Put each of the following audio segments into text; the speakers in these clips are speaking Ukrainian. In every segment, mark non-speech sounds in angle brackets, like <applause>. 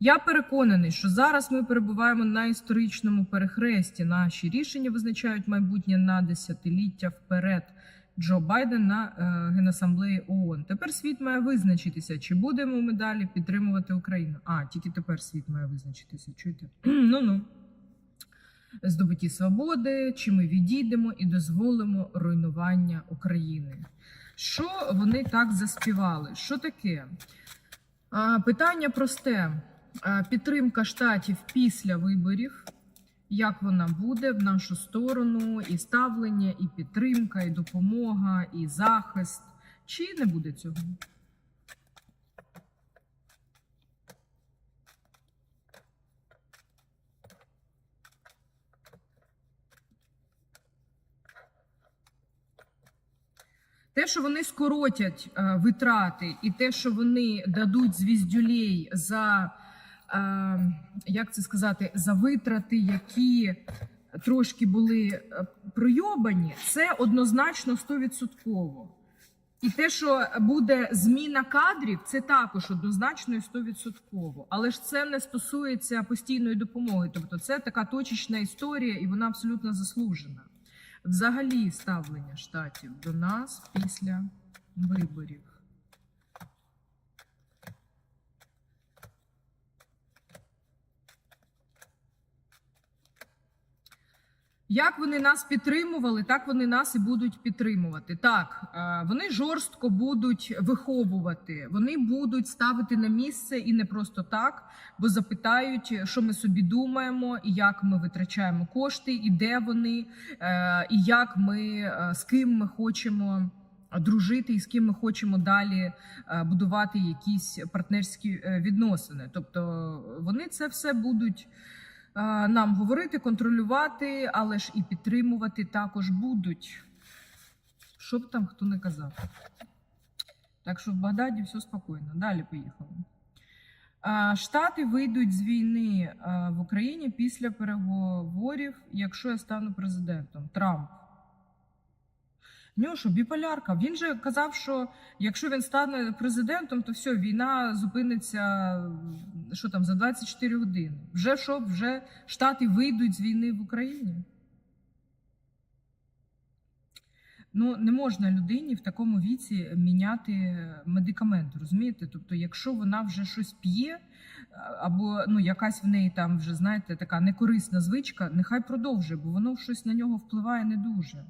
Я переконаний, що зараз ми перебуваємо на історичному перехресті. Наші рішення визначають майбутнє на десятиліття вперед. Джо Байден на е, генасамблеї ООН. Тепер світ має визначитися, чи будемо ми далі підтримувати Україну. А тільки тепер світ має визначитися. Чуєте? <clears throat> Ну ну здобутті свободи, чи ми відійдемо і дозволимо руйнування України. Що вони так заспівали? Що таке? А, Питання просте: підтримка штатів після виборів. Як вона буде в нашу сторону, і ставлення, і підтримка, і допомога, і захист. Чи не буде цього? Те, що вони скоротять е, витрати, і те, що вони дадуть звіздюлей за, е, як це сказати, за витрати, які трошки були е, пройобані, це однозначно 100%. І те, що буде зміна кадрів, це також однозначно і 100%. Але ж це не стосується постійної допомоги. Тобто, це така точечна історія, і вона абсолютно заслужена. Взагалі, ставлення штатів до нас після виборів. Як вони нас підтримували, так вони нас і будуть підтримувати. Так, е, вони жорстко будуть виховувати, вони будуть ставити на місце і не просто так, бо запитають, що ми собі думаємо, і як ми витрачаємо кошти, і де вони, е, і як ми е, з ким ми хочемо дружити, і з ким ми хочемо далі будувати якісь партнерські відносини. Тобто вони це все будуть нам говорити, контролювати, але ж і підтримувати також будуть. Що б там хто не казав. Так що в Багдаді все спокійно. Далі поїхали. Штати вийдуть з війни в Україні після переговорів, якщо я стану президентом. Трамп. Що, біполярка. Він же казав, що якщо він стане президентом, то все, війна зупиниться що там за 24 години. Вже що, вже Штати вийдуть з війни в Україні. Ну, не можна людині в такому віці міняти медикаменти, розумієте? Тобто, якщо вона вже щось п'є, або ну, якась в неї там вже, знаєте, така некорисна звичка, нехай продовжує, бо воно щось на нього впливає не дуже.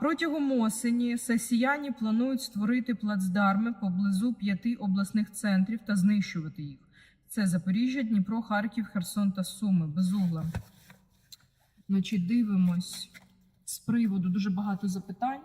Протягом осені сесіяні планують створити плацдарми поблизу п'яти обласних центрів та знищувати їх. Це Запоріжжя, Дніпро, Харків, Херсон та Суми. Безугла. Значить, дивимось з приводу дуже багато запитань.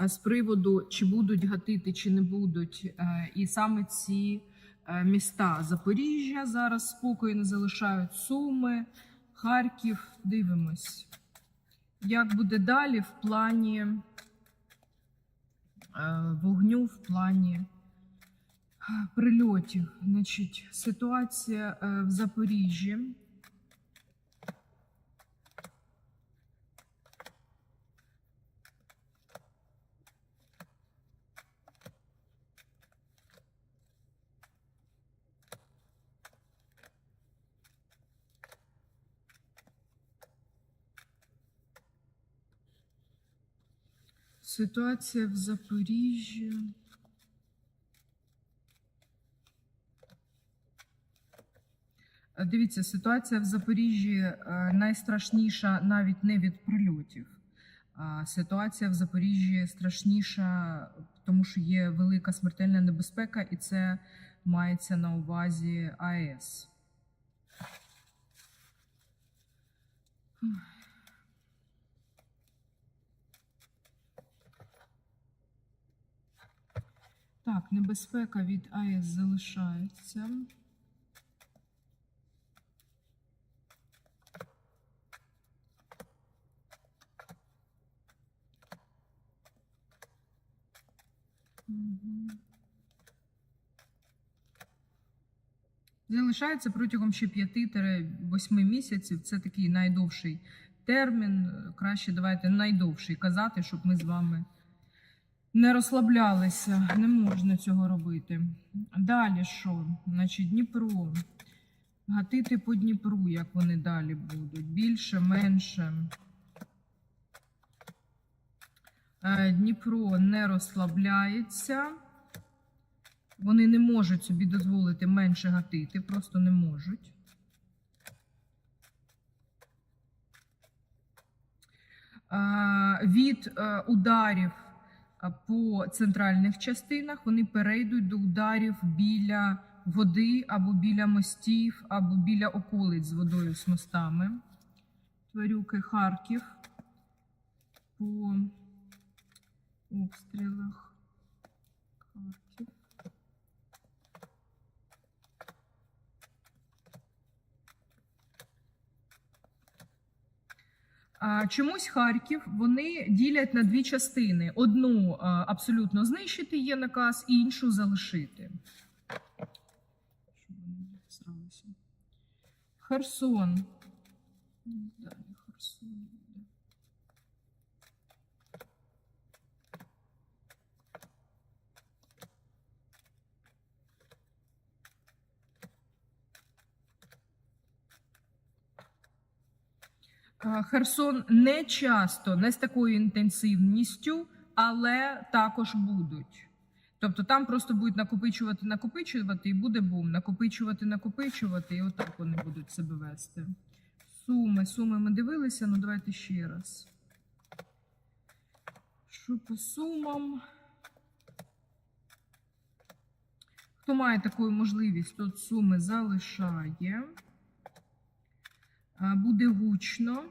З приводу, чи будуть гатити, чи не будуть. Е, і саме ці е, міста Запоріжжя зараз спокою не залишають Суми, Харків. Дивимось. Як буде далі в плані е, вогню, в плані е, прильотів? Значить, ситуація е, в Запоріжжі. Ситуація в Запоріжжі. Дивіться, ситуація в Запоріжжі е, найстрашніша навіть не від прильотів. Ситуація в Запоріжжі страшніша, тому що є велика смертельна небезпека, і це мається на увазі АЕС. Так, небезпека від АЕС залишається. Залишається протягом ще 5-8 місяців. Це такий найдовший термін. Краще давайте найдовший казати, щоб ми з вами не розслаблялися. Не можна цього робити. Далі що? Значить, Дніпро. Гатити по Дніпру, як вони далі будуть. Більше, менше. Е, Дніпро не розслабляється. Вони не можуть собі дозволити менше гатити, просто не можуть. Е, Від е, ударів по центральних частинах вони перейдуть до ударів біля води або біля мостів, або біля околиць з водою з мостами. Тварюки Харків по обстрілах. Харків. А, Чомусь Харків вони ділять на дві частини: одну абсолютно знищити є наказ, іншу залишити. Херсон. Далі Херсон Херсон не часто, не з такою інтенсивністю, але також будуть. Тобто там просто будуть накопичувати, накопичувати, і буде бум, накопичувати, накопичувати, і отак вони будуть себе вести. Суми, суми ми дивилися, ну давайте ще раз. Що по сумам? Хто має таку можливість, тот суми залишає. Буде гучно.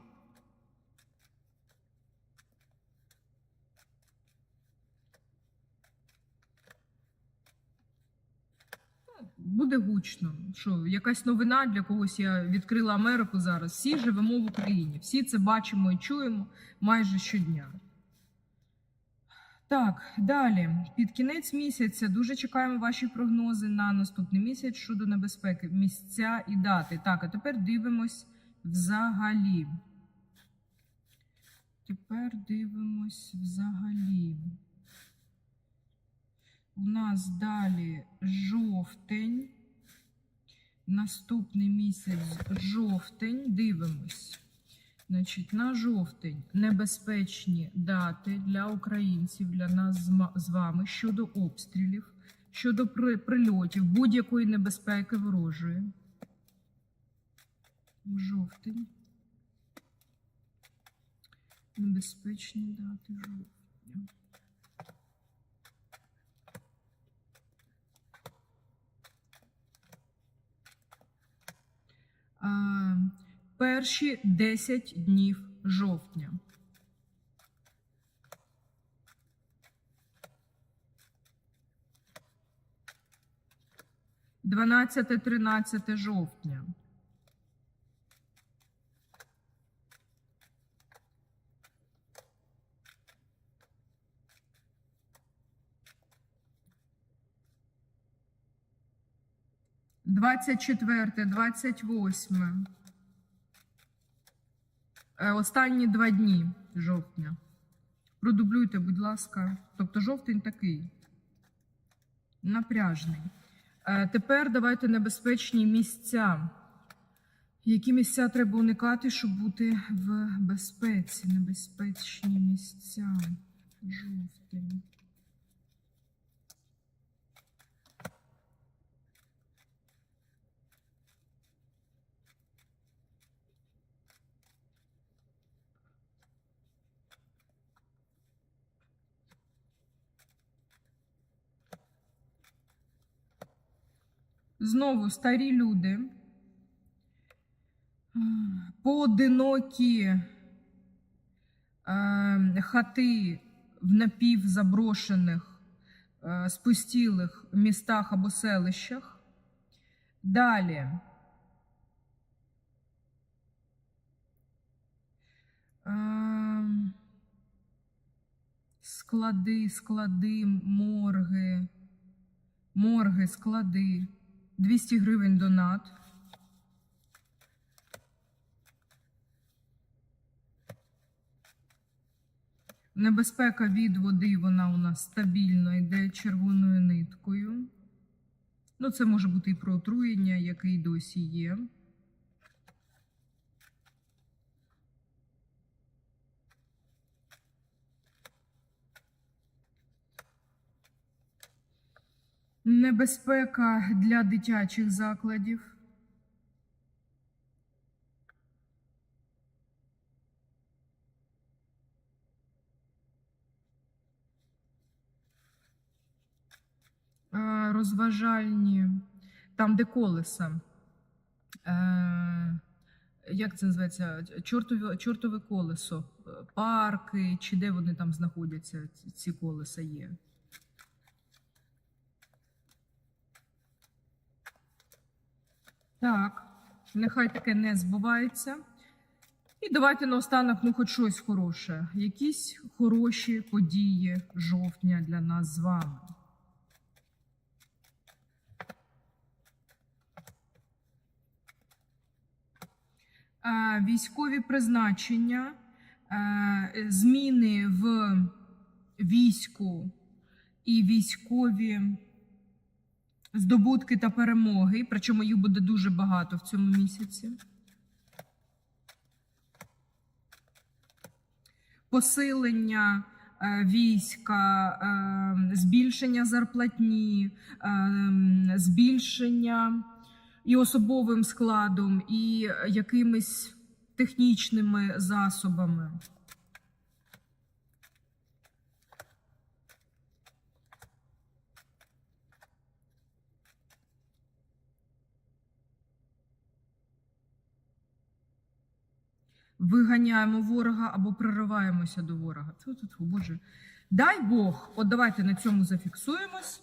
Ну, Буде гучно. Що, якась новина для когось я відкрила Америку зараз. Всі живемо в Україні. Всі це бачимо і чуємо майже щодня. Так, далі. Під кінець місяця дуже чекаємо ваші прогнози на наступний місяць щодо небезпеки, місця і дати. Так, а тепер дивимось взагалі. Тепер дивимось взагалі. У нас далі жовтень. Наступний місяць жовтень. Дивимось. Значить, на жовтень небезпечні дати для українців, для нас з вами щодо обстрілів, щодо прильотів, будь-якої небезпеки ворожої. Жовтень. Небезпечні дати жовтня. А, перші 10 днів жовтня. Дванадцяте, тринадцяте жовтня. Двадцять четверте, двадцять восьме. Е, Останні два дні жовтня. Продублюйте, будь ласка. Тобто жовтень такий напряжний. Е, Тепер давайте небезпечні місця. Які місця треба уникати, щоб бути в безпеці? Небезпечні місця. Жовтень. Знову старі люди, поодинокі хати в напівзаброшених, спустілих містах або селищах. Далі. Склади, склади, морги, морги, склади. 200 гривень донат. Небезпека від води, вона у нас стабільно йде червоною ниткою. Ну, це може бути і про отруєння, яке й досі є. Небезпека для дитячих закладів. Е, Розважальні, там, де колеса. Е, Як це називається? Чортове, чортове колесо. Е, Парки, чи де вони там знаходяться, ці- ці колеса є. Так, нехай таке не збувається. І давайте наостанок, ну, хоч щось хороше. Якісь хороші події жовтня для нас з вами. Військові призначення, зміни в війську і військові здобутки та перемоги, причому їх буде дуже багато в цьому місяці. Посилення е, війська, е, збільшення зарплатні, е, збільшення і особовим складом, і якимись технічними засобами. Виганяємо ворога або прориваємося до ворога. Тьфу-тьфу-тьфу, Боже. Дай Бог, от давайте на цьому зафіксуємось.